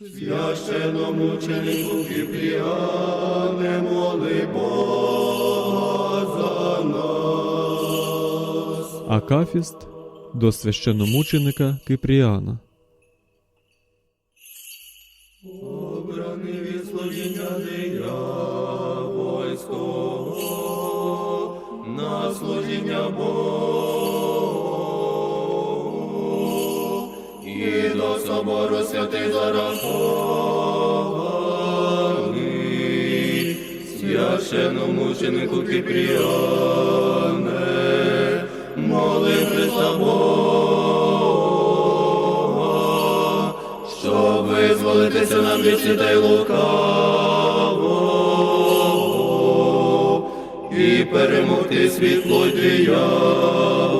Священномученику Кіпріане, моли Бога за нас. Акафіст до священномученика Кипріана. Собору святий зарахований, священномученику Кіпріане, моли Христа Бога, щоб визволитися нам від світей лукавого і перемогти світло диявола,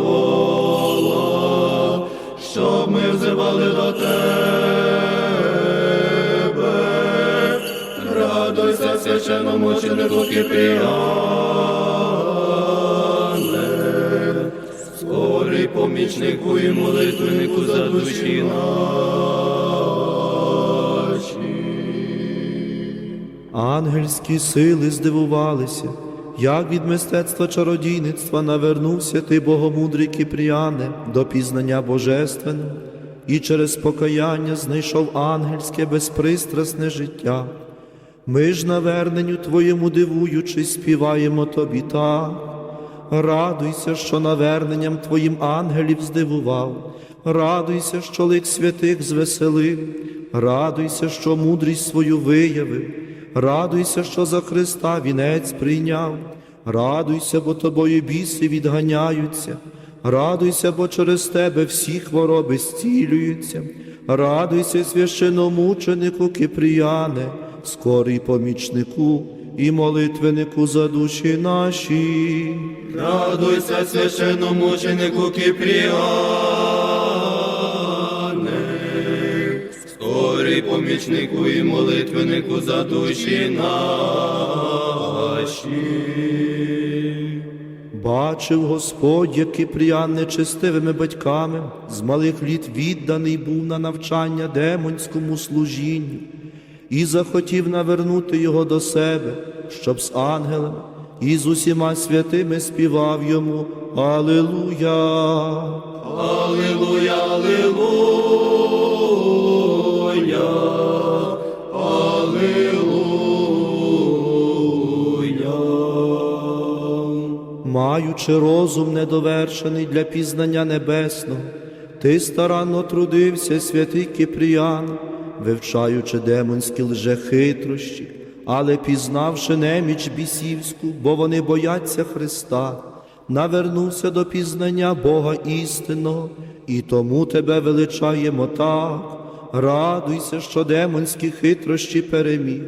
Радуйся, священномученику Кіпріане, скорий помічнику і молитвеннику за душі наші. Ангельські сили здивувалися, як від мистецтва чародійництва навернувся ти, богомудрий Кіпріане, до пізнання божественного, і через покаяння знайшов ангельське безпристрасне життя. Ми ж наверненню Твоєму дивуючись, співаємо Тобі так. Радуйся, що наверненням Твоїм ангелів здивував, радуйся, що лик святих звеселив, радуйся, що мудрість свою виявив, радуйся, що за Христа вінець прийняв, радуйся, бо тобою біси відганяються, радуйся, бо через тебе всі хвороби зцілюються, радуйся, священомученику Кипріяне, скорий помічнику і молитвеннику за душі наші. Радуйся, священномученику Кіпріане, скорий помічнику і молитвеннику за душі наші. Бачив Господь, як Кипріян нечестивими батьками, з малих літ відданий був на навчання демонському служінню, і захотів навернути його до себе, щоб з ангелами і з усіма святими співав йому Алилуя. Аллилуйя, Аллилуйя, Аллилуйя. Маючи розум недовершений для пізнання небесного, ти старанно трудився, святий Кипріян, вивчаючи демонські лжехитрощі, але пізнавши неміч бісівську, бо вони бояться Христа, навернувся до пізнання Бога істинного, і тому тебе величаємо так. Радуйся, що демонські хитрощі переміг,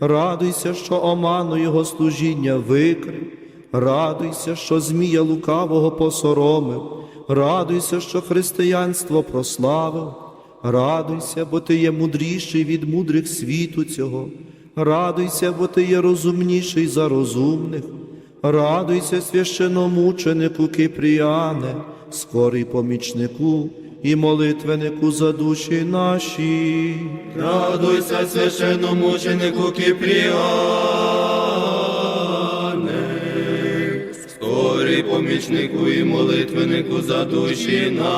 радуйся, що оману його служіння викрив. Радуйся, що Змія лукавого посоромив, радуйся, що християнство прославив, радуйся, бо ти є мудріший від мудрих світу цього, радуйся, бо ти є розумніший за розумних, радуйся, священомученику Кипріане, скорий помічнику і молитвенику за душі наші. Радуйся, священномученику Кіпріане, помічнику і молитвеннику за душі наші.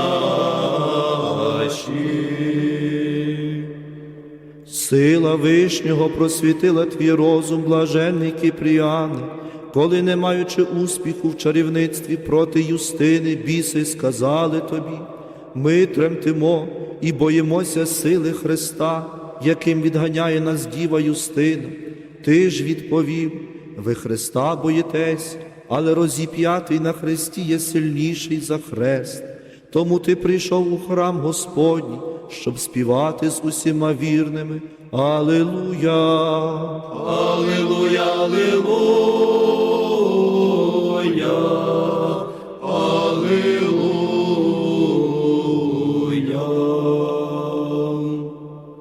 Сила Вишнього просвітила твій розум, блаженний Кіпріане, коли, не маючи успіху в чарівництві проти Юстини, біси сказали тобі, ми тремтимо і боїмося сили Христа, яким відганяє нас діва Юстина. Ти ж відповів, ви Христа боїтесь, але розіп'ятий на хресті є сильніший за хрест. Тому ти прийшов у храм Господній, щоб співати з усіма вірними. Алилуя! Аллилуйя, Аллилуйя, Аллилуйя.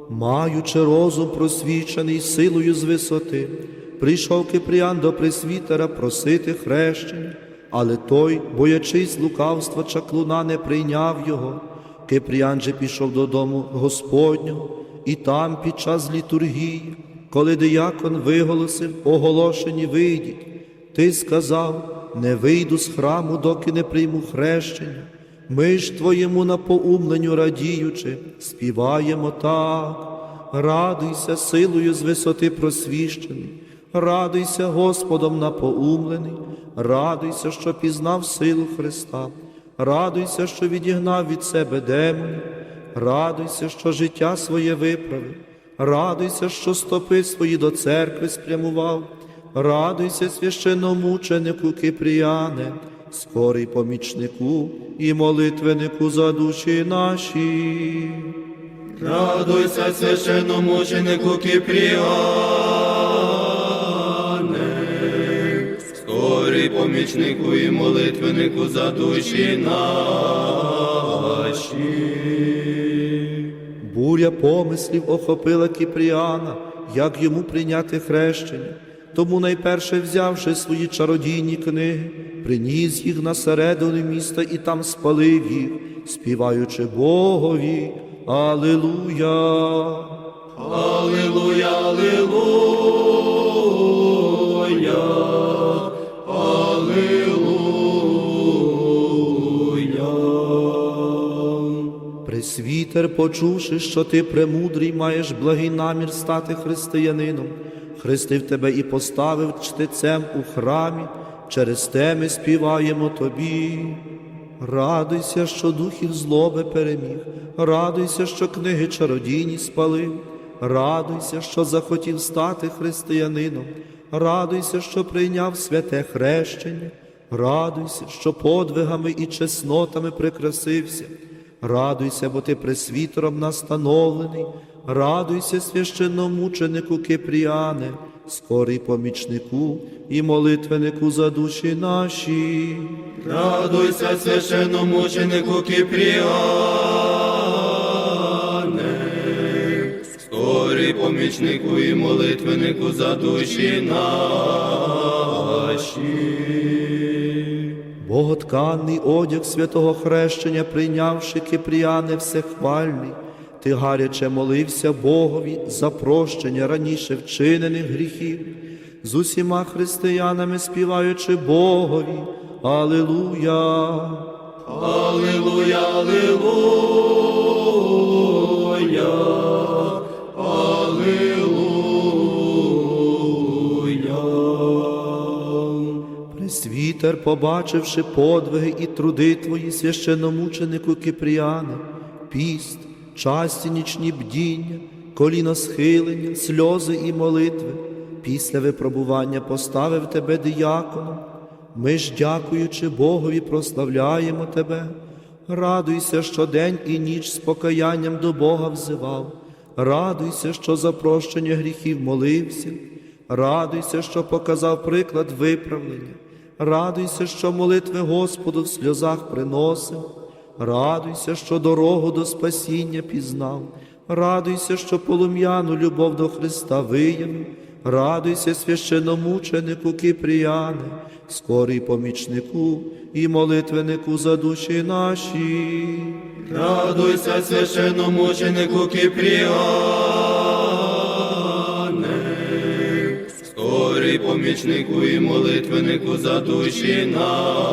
Маючи розум просвічений силою з висоти, прийшов Кипріан до пресвітера просити хрещення, але той, боячись лукавства чаклуна, не прийняв його. Кипріан же пішов додому Господнього і там під час літургії, коли диякон виголосив оголошені вийдіть, ти сказав, не вийду з храму, доки не прийму хрещення. Ми ж твоєму напоумленню радіючи, співаємо так. Радуйся силою з висоти просвіщений, радуйся Господом напоумлений, радуйся, що пізнав силу Христа, радуйся, що відігнав від себе демонів, радуйся, що життя своє виправив, радуйся, що стопи свої до церкви спрямував, радуйся священномученику Кипріяне, скорий помічнику і молитвенику за душі наші. Радуйся, священномученику Кипріане, помічнику і молитвеннику за душі наші. Буря помислів охопила Кіпріана, як йому прийняти хрещення. Тому найперше взявши свої чародійні книги, приніс їх на середину міста і там спалив їх, співаючи Богові. Алилуя! Аллилуйя, Аллилуйя, Пресвітер, почувши, що ти премудрий, маєш благий намір стати християнином, хрестив тебе і поставив чтецем у храмі, через те ми співаємо тобі. Радуйся, що духів злоби переміг, радуйся, що книги чародійні спалив, радуйся, що захотів стати християнином, радуйся, що прийняв святе хрещення, радуйся, що подвигами і чеснотами прикрасився. Радуйся, бо ти пресвітером настановлений, радуйся священномученику Кипріане, скорий помічнику і молитвенику за душі наші. Радуйся, священномученику Кипріане, скорий помічнику і молитвеннику за душі наші. Боготканний одяг святого хрещення, прийнявши Кипріане всехвальний, ти гаряче молився Богові за прощення раніше вчинених гріхів, з усіма християнами співаючи Богові. Аллилуйя, Аллилуйя, Аллилуйя. Пресвітер, побачивши подвиги і труди твої священномученику Кипріане, піст, часті нічні бдіння, коліно схилення, сльози і молитви, після випробування поставив тебе дияконом. Ми ж, дякуючи Богові, прославляємо тебе. Радуйся, що день і ніч з покаянням до Бога взивав. Радуйся, що за прощення гріхів молився. Радуйся, що показав приклад виправлення. Радуйся, що молитви Господу в сльозах приносив. Радуйся, що дорогу до спасіння пізнав. Радуйся, що полум'яну любов до Христа виявив. Радуйся, священномученику Кипріяне, скорий помічнику і молитвенику за душі наші. Радуйся, священномученику Кипріане, помічнику і молитвеннику за душі наші.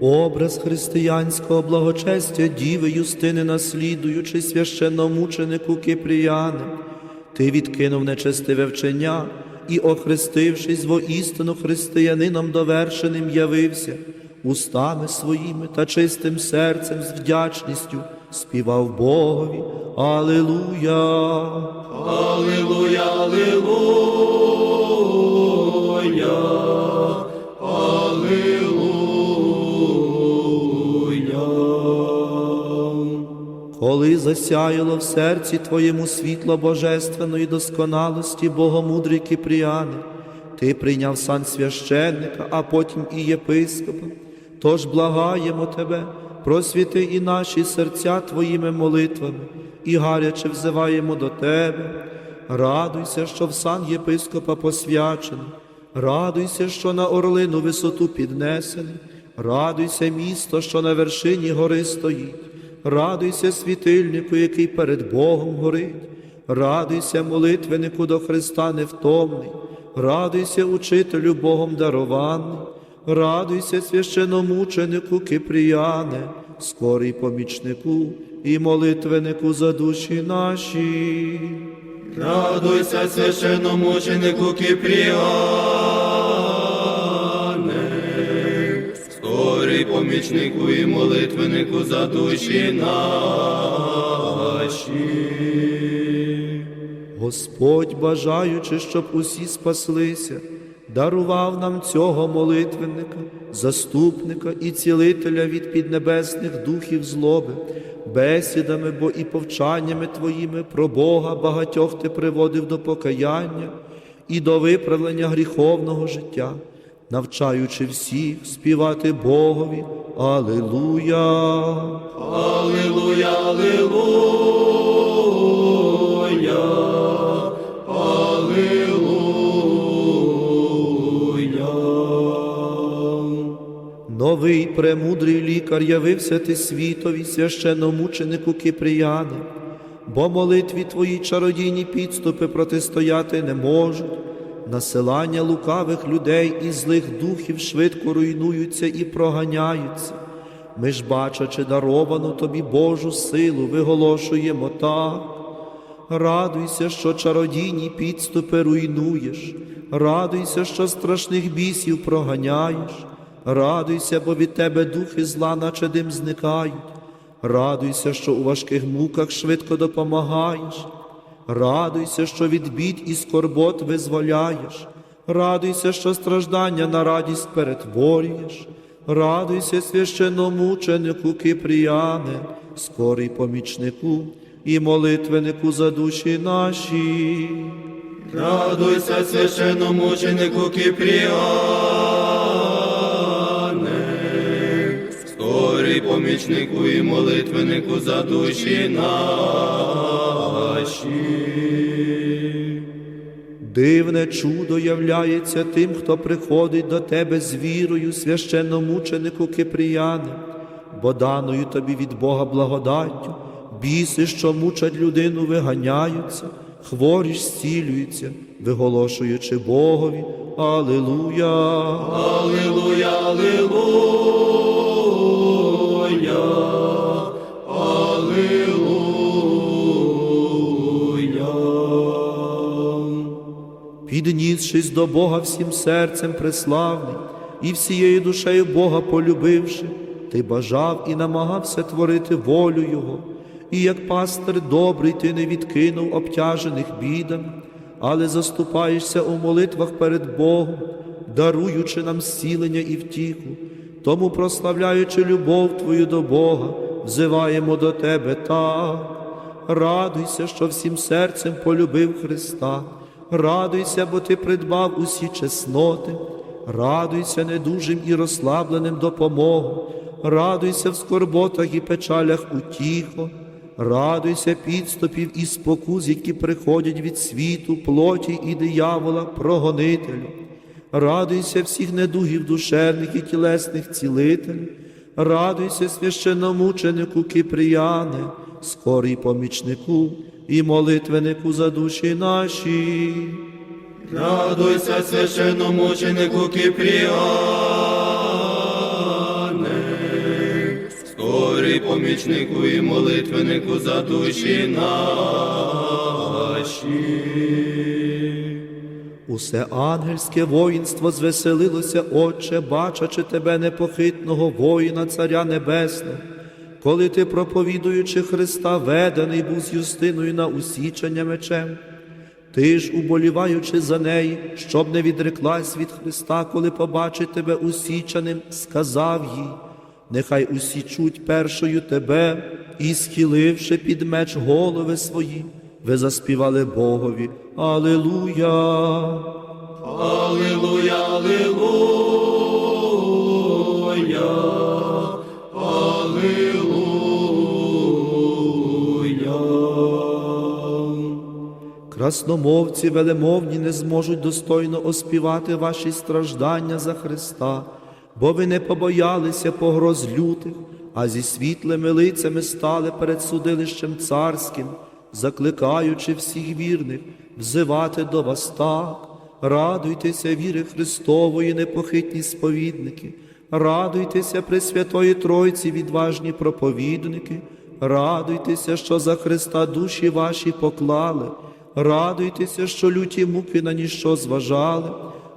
Образ християнського благочестя Діви Юстини, наслідуючи священномученику Кипріяне, ти відкинув нечестиве вчення і, охрестившись воістину християнином довершеним, явився, устами своїми та чистим серцем з вдячністю співав Богові. Алилуя! Аллилуйя, Аллилуйя, Аллилуйя. Коли засяяло в серці Твоєму світло божественної досконалості, Богомудрий Кипріяне, Ти прийняв сан священника, а потім і єпископа. Тож благаємо Тебе, просвіти і наші серця Твоїми молитвами, і гаряче взиваємо до Тебе. Радуйся, що в сан єпископа посвячений, радуйся, що на орлину висоту піднесений, радуйся, місто, що на вершині гори стоїть. радуйся світильнику, який перед Богом горить, радуйся молитвеннику до Христа невтомний, радуйся учителю Богом дарований, радуйся священомученику Кипріяне, скорий помічнику і молитвеннику за душі наші. Радуйся священномученику Кипріане, скорий помічнику і молитвеннику за душі наші. Господь, бажаючи, щоб усі спаслися, дарував нам цього молитвенника, заступника і цілителя від піднебесних духів злоби, бесідами, бо і повчаннями Твоїми про Бога багатьох Ти приводив до покаяння і до виправлення гріховного життя, навчаючи всіх співати Богові. Аллилуйя, Аллилуйя, Аллилуйя. Премудрий лікар явився ти світові священномученику Киприяни, бо молитві твої чародійні підступи протистояти не можуть. Насилання лукавих людей і злих духів швидко руйнуються і проганяються. Ми ж, бачачи даровану тобі Божу силу, виголошуємо так. Радуйся, що чародійні підступи руйнуєш, радуйся, що страшних бісів проганяєш, радуйся, бо від тебе духи зла, наче дим зникають, радуйся, що у важких муках швидко допомагаєш, радуйся, що від бід і скорбот визволяєш, радуйся, що страждання на радість перетворюєш, радуйся, священномученику Кипріяне, скорий помічнику і молитвеннику за душі наші. Радуйся священномученику Кипріане, помічнику і молитвеннику за душі наші. Дивне чудо являється тим, хто приходить до тебе з вірою, священномученику Кипріяне, бо даною тобі від Бога благодаттю, біси, що мучать людину, виганяються, хворі ж зцілюються, виголошуючи Богові. Аллилуйя, Аллилуйя, Аллилуйя. Піднісшись до Бога всім серцем преславний і всією душею Бога полюбивши, ти бажав і намагався творити волю Його, і як пастир добрий ти не відкинув обтяжених бідами, але заступаєшся у молитвах перед Богом, даруючи нам зцілення і втіху. Тому, прославляючи любов Твою до Бога, взиваємо до Тебе так. Радуйся, що всім серцем полюбив Христа. Радуйся, бо ти придбав усі чесноти, радуйся недужим і розслабленим допомогу, радуйся в скорботах і печалях утіхо, радуйся підступів і спокус, які приходять від світу, плоті і диявола, прогонителю. Радуйся всіх недугів душевних і тілесних цілителів, радуйся священномученику Кипріяне, скорий помічнику і молитвеннику за душі наші. Радуйся священномученику Кипріане, скорий помічнику і молитвеннику за душі наші. Усе ангельське воїнство звеселилося, Отче, бачачи тебе непохитного воїна, Царя Небесного, коли ти, проповідуючи Христа, ведений був з юстиною на усічення мечем. Ти ж, уболіваючи за неї, щоб не відреклась від Христа, коли побачить тебе усічаним, сказав їй, нехай усічуть першою тебе, і, схиливши під меч голови свої, ви заспівали Богові. Алілуя! Аллилуйя, Аллилуйя, Аллилуйя. Красномовці велемовні не зможуть достойно оспівати ваші страждання за Христа, бо ви не побоялися погроз лютих, а зі світлими лицями стали перед судилищем царським, закликаючи всіх вірних взивати до вас так. Радуйтеся, віри Христової, непохитні сповідники, радуйтеся, Пресвятої Тройці, відважні проповідники, радуйтеся, що за Христа душі ваші поклали, радуйтеся, що люті муки на ніщо зважали,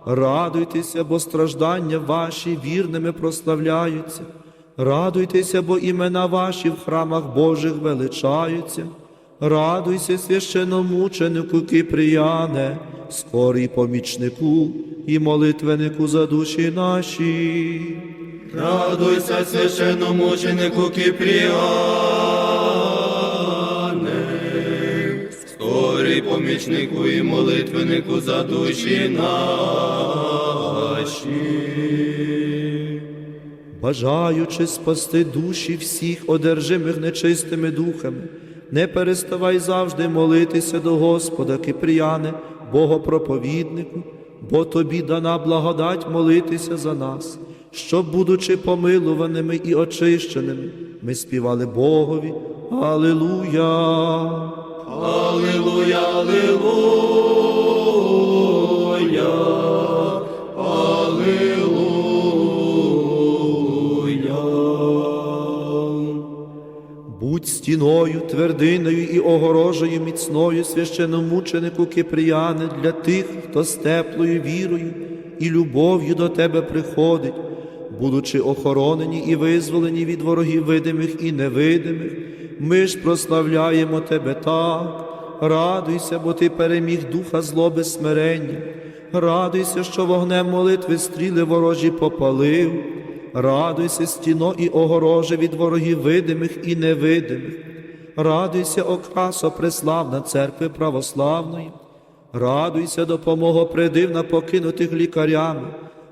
радуйтеся, бо страждання ваші вірними прославляються, радуйтеся, бо імена ваші в храмах Божих величаються. Радуйся, священномученику Киприяне, скорий помічнику і молитвенику за душі наші. Радуйся, священномученику Кипріане, скорий помічнику і молитвеннику за душі наші. бажаючи спасти душі всіх одержимих нечистими духами, не переставай завжди молитися до Господа, Кипріяне, Богопроповіднику, бо тобі дана благодать молитися за нас, щоб, будучи помилуваними і очищеними, ми співали Богові. Аллилуйя! Аллилуйя, Аллилуйя, Будь стіною, твердиною і огорожею міцною священомученику Киприяне для тих, хто з теплою вірою і любов'ю до тебе приходить, будучи охоронені і визволені від ворогів видимих і невидимих, ми ж прославляємо тебе так. Радуйся, бо ти переміг духа злоби смирення. Радуйся, що вогнем молитви стріли ворожі попалив. Радуйся, стіно і огороже від ворогів видимих і невидимих. Радуйся, окрасо преславна церкви православної. Радуйся, допомога придивна покинутих лікарями.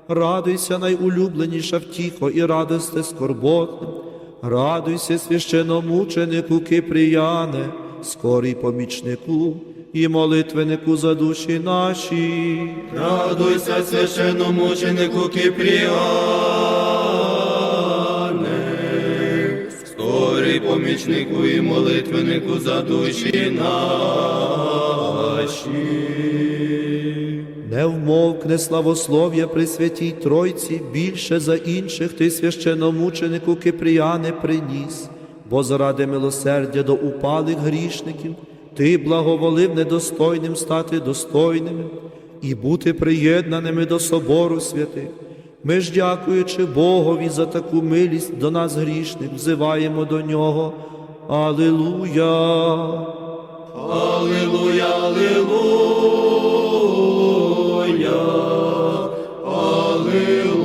Радуйся, найулюбленіша втіхо і радости скорботним. Радуйся, священомученику Киприяне, скорий помічнику і молитвенику за душі наші. Радуйся, священномученику Кипріане, скорий помічнику і молитвеннику за душі наші. Не вмовкне славослов'я при святій Тройці, більше за інших ти священомученику Киприяне приніс, бо заради милосердя до упалих грішників ти благоволив недостойним стати достойними і бути приєднаними до собору святих. Ми ж, дякуючи Богові за таку милість до нас грішних, взиваємо до нього. Алілуя! Аллилуйя, Аллилуйя, Аллилуйя.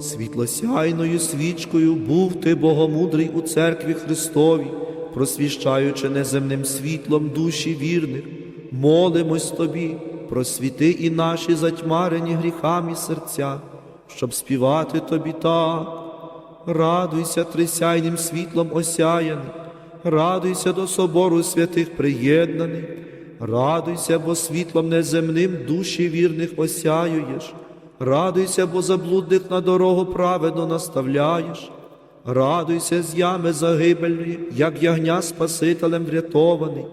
Світлосяйною свічкою був ти богомудрий у церкві Христовій, просвіщаючи неземним світлом душі вірних, молимось тобі, просвіти і наші затьмарені гріхами серця, щоб співати тобі так. Радуйся трисяйним світлом осяяний, радуйся до собору святих приєднаний, радуйся, бо світлом неземним душі вірних осяюєш, радуйся, бо заблудних на дорогу праведно наставляєш, радуйся з ями загибельної, як ягня Спасителем врятований,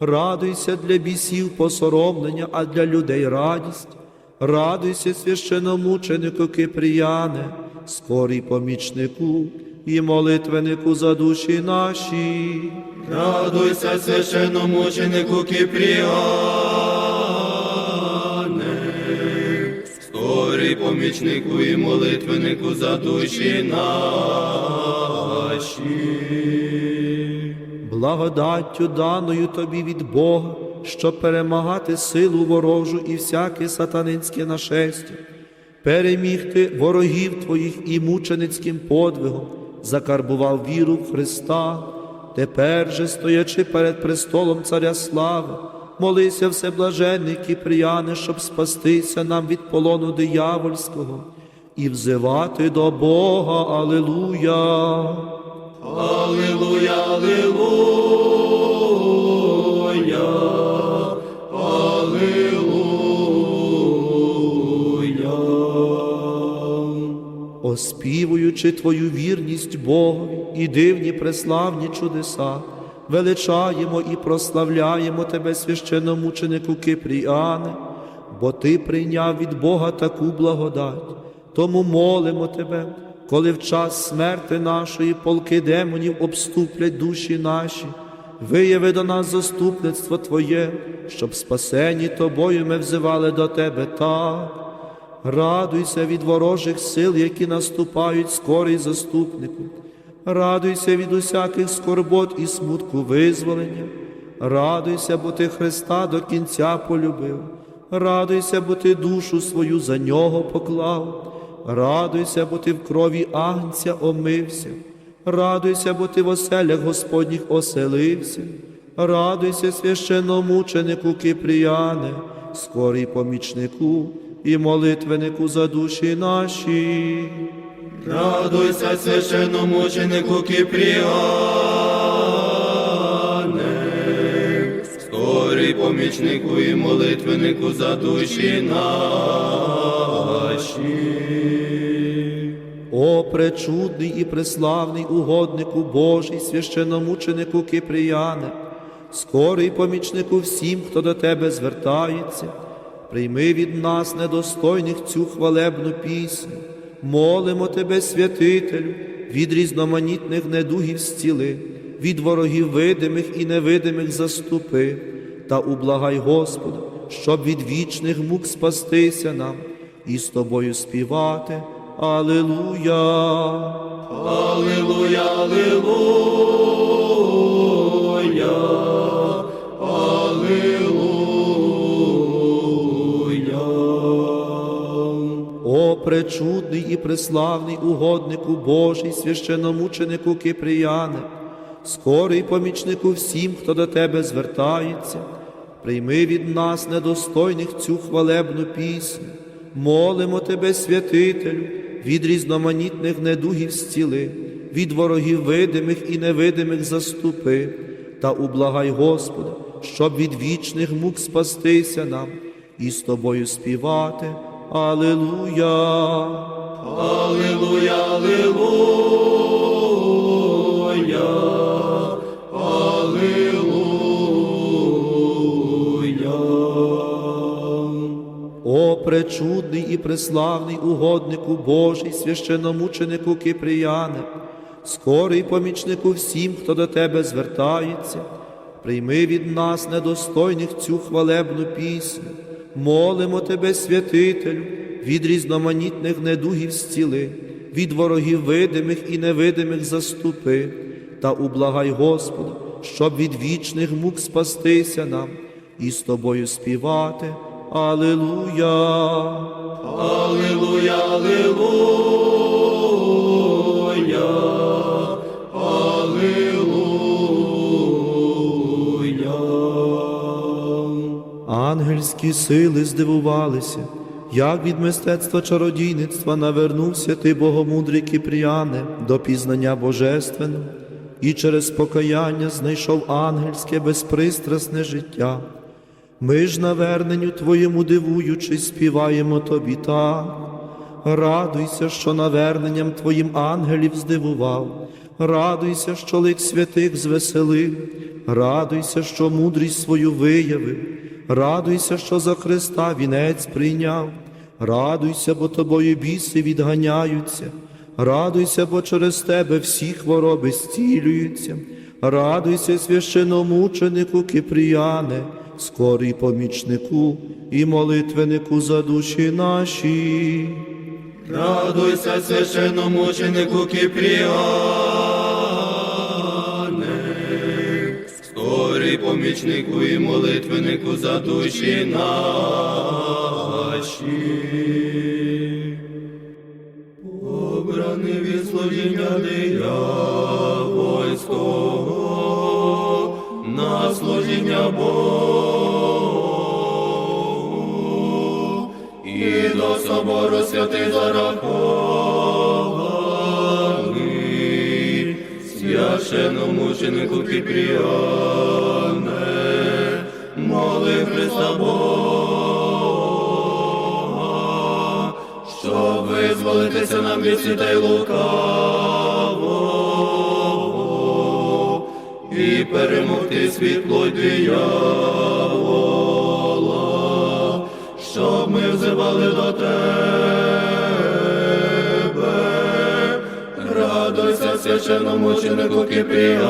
радуйся для бісів посоромлення, а для людей радість. Радуйся, священомученику Киприяне, скорий помічнику і молитвенику за душі наші. Радуйся, священномученику Кипріане, скорий помічнику і молитвеннику за душі наші. Благодаттю даною тобі від Бога, щоб перемагати силу ворожу і всяке сатанинське нашестя, перемігти ворогів твоїх і мученицьким подвигом, закарбував віру в Христа, тепер же, стоячи перед престолом Царя Слави, молися всеблаженний Кіприяне, щоб спастися нам від полону диявольського і взивати до Бога. Алилуя! Аллилуйя, Аллилуйя, оспівуючи Твою вірність Богові і дивні преславні чудеса, величаємо і прославляємо Тебе, священномученику Кипріане, бо Ти прийняв від Бога таку благодать. Тому молимо Тебе, коли в час смерти нашої полки демонів обступлять душі наші, вияви до нас заступництво Твоє, щоб спасені Тобою ми взивали до Тебе так. Радуйся від ворожих сил, які наступають скорий заступнику. Радуйся від усяких скорбот і смутку визволення. Радуйся, бо ти Христа до кінця полюбив. Радуйся, бо ти душу свою за нього поклав. Радуйся, бо ти в крові агнця омився. Радуйся, бо ти в оселях Господніх оселився. Радуйся, священномученику Кипріяне, скорий помічнику і молитвенику за душі наші. Радуйся, священномученику Кипріане, скорий помічнику і молитвеннику за душі наші. О, пречудний і преславний угоднику Божий, священномученику Кипріяне, скорий помічнику всім, хто до тебе звертається, прийми від нас недостойних цю хвалебну пісню, молимо тебе, святителю, від різноманітних недугів зціли, від ворогів видимих і невидимих заступи, та ублагай Господа, щоб від вічних мук спастися нам і з тобою співати. Аллилуйя! Аллилуйя, Аллилуйя, пречудний і преславний угоднику Божий, священномученику Кипріяне, скорий помічнику всім, хто до тебе звертається, прийми від нас недостойних цю хвалебну пісню, молимо тебе, святителю, від різноманітних недугів зціли, від ворогів видимих і невидимих заступи, та ублагай Господа, щоб від вічних мук спастися нам і з тобою співати. Аллилуйя! Аллилуйя, Аллилуйя, Аллилуйя. О, пречудний і преславний угоднику Божий, священномученику Кипріяне, скорий помічнику всім, хто до тебе звертається, прийми від нас недостойних цю хвалебну пісню, молимо тебе, святителю, від різноманітних недугів зціли, від ворогів видимих і невидимих заступи, та ублагай Господа, щоб від вічних мук спастися нам і з тобою співати. Аллилуйя! Аллилуйя, Аллилуйя, Ангельські сили здивувалися, як від мистецтва чародійництва навернувся ти, богомудрий Кіпріяне, до пізнання божественного, і через покаяння знайшов ангельське безпристрасне життя. Ми ж наверненню Твоєму дивуючись, співаємо Тобі так. Радуйся, що наверненням Твоїм ангелів здивував, радуйся, що лик святих звеселив, радуйся, що мудрість свою виявив, радуйся, що за Христа вінець прийняв, радуйся, бо тобою біси відганяються, радуйся, бо через тебе всі хвороби зцілюються, радуйся, священомученику Кипріяне, скорий помічнику і молитвенику за душі наші. Радуйся, священномученику Кипріане, помічнику і молитвеннику за душі наші. Обраний від служіння диявольського на служіння Богу і до собору святий зарахований, священномученику Кипріане, моли Христа Бога, що ви визволитися нам від світей лукавого і перемогти світло диявола, щоб ми взивали до тебе. Радуйся, священномученику Кипріане,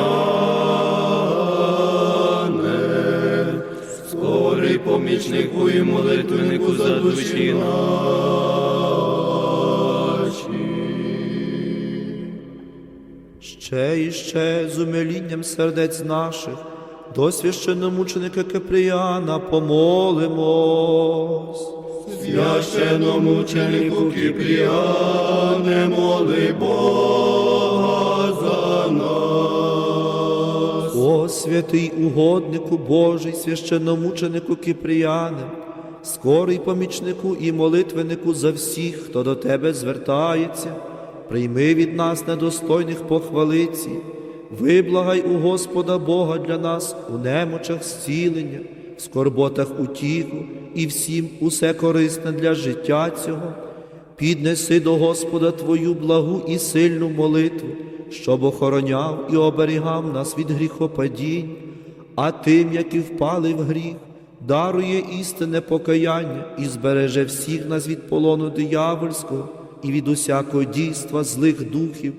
скорий помічнику і молитвеннику за душі наші. Ще і ще з умилінням сердець наших до священномученика Кипріана помолимось. Священномученику Кипріане, моли Бога О, святий угоднику Божий, священномученику Кипріяне, скорий помічнику і молитвеннику за всіх, хто до тебе звертається, прийми від нас недостойних похвалиці, виблагай у Господа Бога для нас у немочах зцілення, в скорботах утіху і всім усе корисне для життя цього. Піднеси до Господа Твою благу і сильну молитву, щоб охороняв і оберігав нас від гріхопадінь, а тим, які впали в гріх, дарує істинне покаяння і збереже всіх нас від полону диявольського і від усякого дійства злих духів,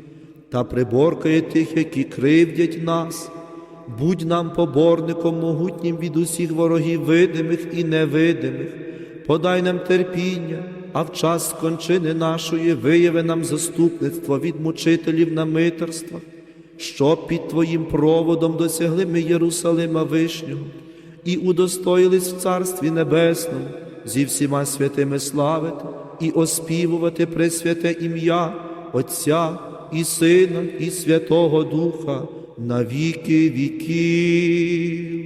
та приборкає тих, які кривдять нас. Будь нам поборником могутнім від усіх ворогів видимих і невидимих, подай нам терпіння, а в час скончини нашої вияви нам заступництво від мучителів на митерствах, щоб під Твоїм проводом досягли ми Єрусалима Вишнього і удостоїлись в Царстві Небесному зі всіма святими славити і оспівувати пресвяте ім'я Отця і Сина, і Святого Духа на віки віків.